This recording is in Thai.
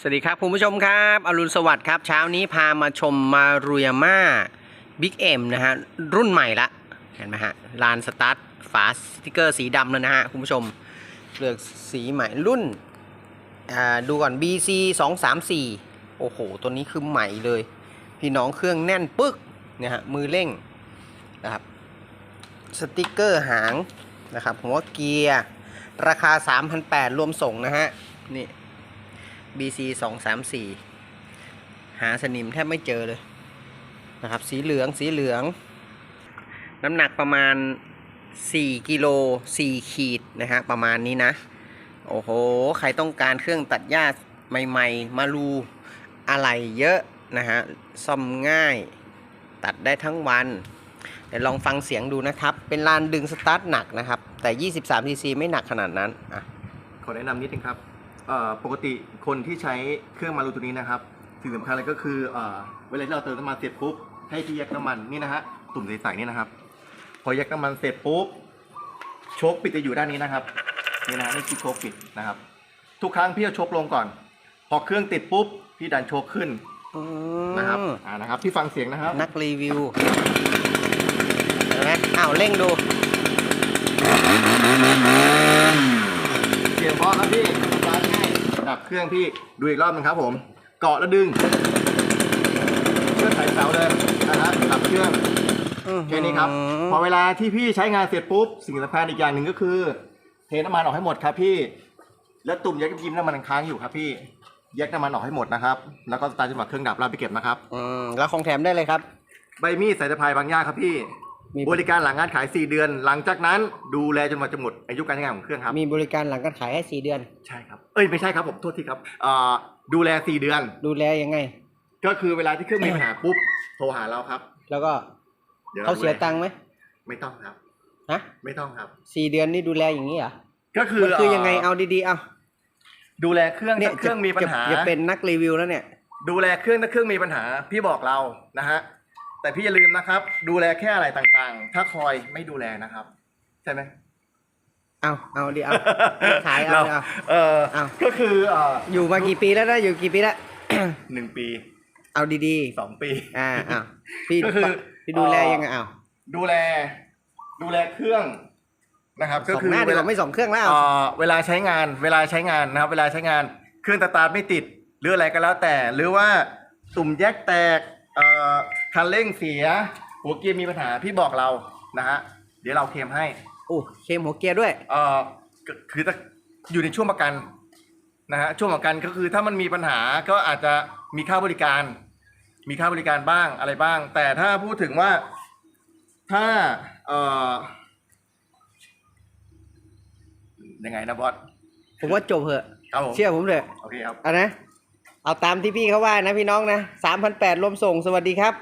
สวัสดีครับคุณผู้ชมครับอรุณสวัสดิ์ครับ เช้านี้พามาชมมารุยาม่าบิ๊กเอ็มนะฮะ รุ่นใหม่ละ เห็นไหมฮะ ลานสตาร์ทฝาสติกเกอร์สีดำแล้วนะฮะ คุณผู้ชมเลือกสีใหม่รุ่น อ่า ดูก่อน BC 2 3 4โอ้โห ตัวนี้คือใหม่เลย พี่น้องเครื่องแน่นปึ๊กนี่ยฮะ มือเร่งนะครับสติกเกอร์หางนะครับหัวเกียร์ ราคา 3,800รวมส่งนะฮะ นี่ BC 2 3 4หาสนิมแทบไม่เจอเลยนะครับ สีเหลืองสีเหลือง น้ำหนักประมาณ 4 กิโล 4 ขีดนะฮะประมาณนี้นะ โอ้โห ใครต้องการเครื่องตัดหญ้าใหม่ๆ มารูอะไรเยอะนะฮะซ่อมง่ายตัดได้ทั้งวันเดี๋ยวลองฟังเสียงดูนะครับ เป็นลานดึงสตาร์ทหนักนะครับ แต่ 23 cc ไม่หนักขนาดนั้นอะขอแนะนำนิดนึงครับ ปกติคนที่ใช้เครื่องมารูตัวนี้นะครับสิ่งสำคัญเลยก็คือเอ่อเวลาที่เราเติมน้ำมันเสร็จปุ๊บให้ที่แยกน้ำมันนี่นะฮะตุ่มใสๆนี่นะครับ พอแยกน้ำมันเสร็จปุ๊บโชคปิดจะอยู่ด้านนี้นะครับนี่นะฮะนี่คือโชคปิดนะครับ ทุกครั้งพี่เอาโชคลงก่อน พอเครื่องติดปุ๊บพี่ดันโชคขึ้นอืมนะครับอ่านะครับพี่ฟังเสียงนะครับ นักรีวิวเห็นไหมอ้าวเร่งดูเสียงเพราะครับพี่ สตาร์ทง่ายดับเครื่องพี่ดูอีกรอบหนึงครับผม เกาะแล้วดึงเครื่องใส่เสาเลยนะฮะดับเครื่องแค่นี้ครับ พอเวลาที่พี่ใช้งานเสร็จปุ๊บ สิ่งสำคัญอีกอย่างหนึ่งก็คือ เทน้ำมันออกให้หมดครับพี่ แล้วตุ่มแยกยิ้มน้ำมันค้างอยู่ครับพี่แยกน้ำมันออกให้หมดนะครับ แล้วก็สตาร์ทจนกว่าเครื่องดับเราไปเก็บนะครับ อืม แล้วของแถมได้เลยครับ ใบมีดสายสะพายบางย่าครับพี่ มีบริการหลังงานขาย 4 เดือน หลังจากนั้นดูแลจนกว่าจะหมดอายุการใช้งานของเครื่องครับ มีบริการหลังการขายให้สี่เดือน ใช่ครับ เอ้ยไม่ใช่ครับผมโทษทีครับอ่าดูแล 4 เดือน ดูแลยังไง ก็คือเวลาที่เครื่องมีปัญหาปุ๊บโทรหาเราครับแล้วก็ดี๋ยวรเขาเสียดูแลตังค์ไหมไม่ต้องครับ ฮะไม่ต้องครับ สี่เดือนนี่ดูแลอย่างนี้เหรอก็คือมันคือยังไงเอาดีๆเอาดูแลเครื่องเนี่ยถ้าเครื่องมีปัญหาจะจะเป็นนักรีวิวแล้วเนี่ย ดูแลเครื่องถ้าเครื่องมีปัญหา พี่บอกเรานะฮะ แต่พี่อย่าลืมนะครับ ดูแลแค่อะไรต่างๆ ถ้าคอยไม่ดูแลนะครับ ใช่ไหมเอาเอาดิเอาขายเอาเราเอา เออเอา ก็คือเอ่ออยู่มากี่ปีแล้วนะอยู่กี่ปีแล้ว หนึ่งปีเอาดีสองปี ๆอ่าอ้าวพี่ก็คือ พี่ดูแลเอ่อยังไงอ้าวดูแล ดูแลเครื่องนะครับ ก็สองคือหน้าดีเวกลาว่าไม่สองเครื่องแล้วเอ่อเวลาใช้งาน เวลาใช้งานนะครับ เวลาใช้งานเครื่องสตาร์ทไม่ติด หรืออะไรก็แล้วแต่ หรือว่าตุ่มแยกแตกเอ่อ คันเร่งเสีย หัวเกียร์มีปัญหาพี่บอกเรานะฮะเดี๋ยวเราเคลมให้โอ้เคมหัวเกียร์ด้วยเอ่อก็คือถ้าอยู่ในช่วงประกันนะฮะช่วงประกันก็คือถ้ามันมีปัญหาก็อาจจะมีค่าบริการ มีค่าบริการบ้างอะไรบ้าง แต่ถ้าพูดถึงว่าถ้าเอ่อยังไงนะบอสผมว่าจบเหอะครับผมเชื่อผมเถอะโอเคครับเอานะเอาตามที่พี่เขาว่านะพี่น้องนะสามพันแปดรวมส่งสวัสดีครับ